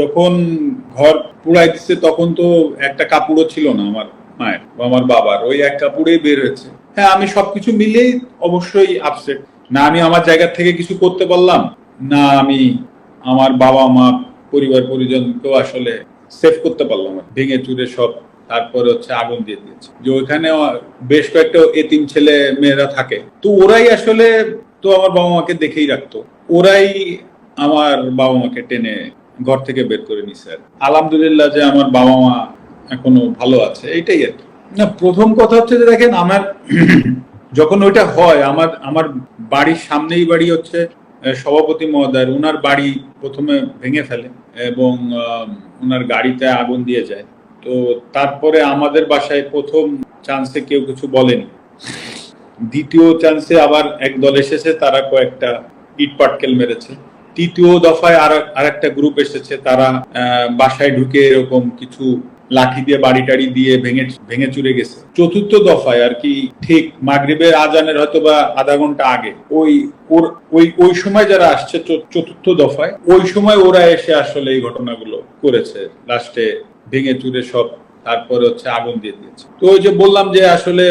যখন ঘর পুড়াই দিচ্ছে তখন তো একটা কাপড়ও ছিল না আমার মায়ের আমার বাবার। ওই এক কাপড়েই বের হয়েছে। হ্যাঁ আমি সবকিছু মিলেই অবশ্যই আপসেট না, আমি আমার জায়গা থেকে কিছু করতে পারলাম। না, আমি আমার বাবা, মা, পরিবার, পরিজনকেও আসলে সেভ করতে পারলাম। ভেঙে চুরে সব তারপরে হচ্ছে আগুন দিয়ে দিয়েছে। যে ওইখানে বেশ কয়েকটা এতিম ছেলে মেয়েরা থাকে। তো ওরাই আসলে তো আমার বাবা মাকে দেখেই রাখতো। ওরাই আমার বাবা মাকে টেনে ঘর থেকে বের করে নিছে আর। আলহামদুলিল্লাহ যে আমার বাবা মা এখনও ভালো আছে, এইটাই আর না, প্রথম কথা হচ্ছে যে দেখেন, আমার যখন ওইটা হয়, আমার আমার বাড়ির সামনেই বাড়ি হচ্ছে সভাপতি মহোদয়ের। ওনার বাড়ি প্রথমে ভেঙে ফেলে এবং ওনার গাড়িতে আগুন দিয়ে যায়। তো তারপরে আমাদের বাসায় প্রথম চান্সে কেউ কিছু বলেনি। দ্বিতীয় চান্সে আবার এক দল এসেছে, তারা কয়েকটা ইট পাটকেল মেরেছে। তৃতীয় দফায় আর আর একটা গ্রুপ এসেছে, তারা বাসায় ঢুকে এরকম কিছু লাঠি দিয়ে, বাড়ি টাড়ি দিয়ে ভেঙে ভেঙে চুরে গেছে। চতুর্থ দফায় আর কি, ঠিক মাগরিবের আজানের হয়তো বা আধা ঘণ্টা আগে, ওই ওর, ওই ওই সময় যারা আসছে চতুর্থ দফায়, ওই সময় ওরা এসে আসলে এই ঘটনাগুলো করেছে। লাস্টে ভেঙে চুরে সব, তারপরে হচ্ছে আগুন দিয়ে দিয়েছে। তো ওই যে বললাম যে আসলে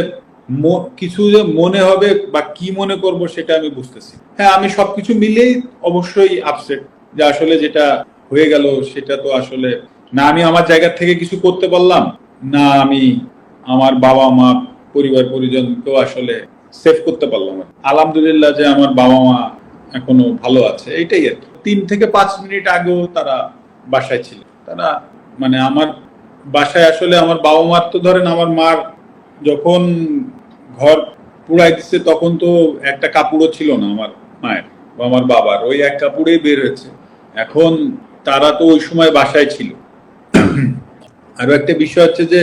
কিছু যে মনে হবে বা কি মনে করব সেটা আমি বুঝতেছি। হ্যাঁ আমি সবকিছু মিলেই অবশ্যই আপসেট যে আসলে যেটা হয়ে গেল সেটা তো আসলে, না আমি আমার জায়গা থেকে কিছু করতে পারলাম, না আমি আমার বাবা মা পরিবার, পরিজন পরিজনকেও আসলে সেভ করতে পারলাম। আলহামদুলিল্লাহ যে আমার বাবা মা এখনও ভালো আছে, এইটাই আর কি। তিন থেকে পাঁচ মিনিট আগেও তারা বাসায় ছিল। তারা মানে আমার বাসায় আসলে আমার বাবা মার তো ধরেন আমার মার যখন ঘর পুড়াই দিচ্ছে তখন তো একটা কাপড়ও ছিল না আমার মায়ের বা আমার বাবার। ওই এক কাপড়েই বের হয়েছে। এখন তারা তো ওই সময় বাসায় ছিল। আরও একটা বিষয় হচ্ছে যে,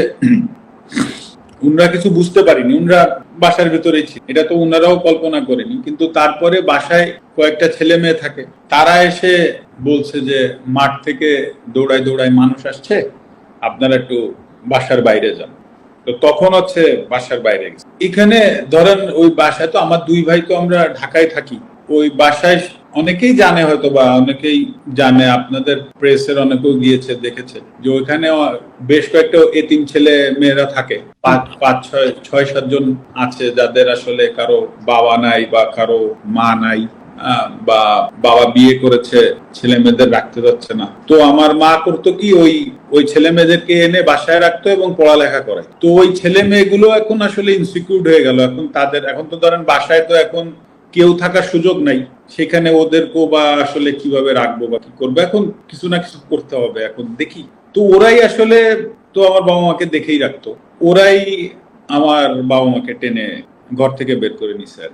উনরা কিছু বুঝতে পারিনি। উনরা বাসার ভিতরেই ছিল। এটা তো উনারাও কল্পনা করেনি। কিন্তু তারপরে বাসায় কয়েকটা ছেলে মেয়ে থাকে। তারা এসে বলছে যে, মাঠ থেকে দৌড়ায় দৌড়ায় মানুষ আসছে, আপনারা একটু বাসার বাইরে যান। তো তখন হচ্ছে বাসার বাইরে গেছে। এখানে ধরেন ওই বাসায় তো আমার দুই ভাই তো আমরা ঢাকায় থাকি। ওই বাসায় অনেকেই জানে হয়তো বা, অনেকেই জানে, আপনাদের প্রেসের অনেকেও গিয়েছে, দেখেছে। যে ওইখানে বেশ কয়েকটা এতিম ছেলে মেয়েরা থাকে। পাঁচ পাঁচ, ছয় ছয় সাতজন আছে যাদের আসলে কারও বাবা নাই বা কারও মা নাই। বা বাবা বিয়ে করেছে, ছেলে মেয়েদের রাখতে যাচ্ছে না। তো আমার মা করতো কি, ওই ওই ছেলে মেয়েদেরকে এনে বাসায় রাখতো এবং পড়ালেখা করে। তো ওই ছেলে মেয়েগুলো এখন আসলে ইনসিকিউর হয়ে গেল। এখন তাদের, এখন তো ধরেন বাসায় তো এখন কেউ থাকার সুযোগ নাই। সেখানে ওদেরকেও বা আসলে কীভাবে রাখব বা কি করব? এখন কিছু না কিছু করতে হবে এখন, দেখি। তো ওরাই আসলে, তো আমার বাবা মাকে দেখেই রাখতো। ওরাই আমার বাবা মাকে টেনে ঘর থেকে বের করে নিছে আর।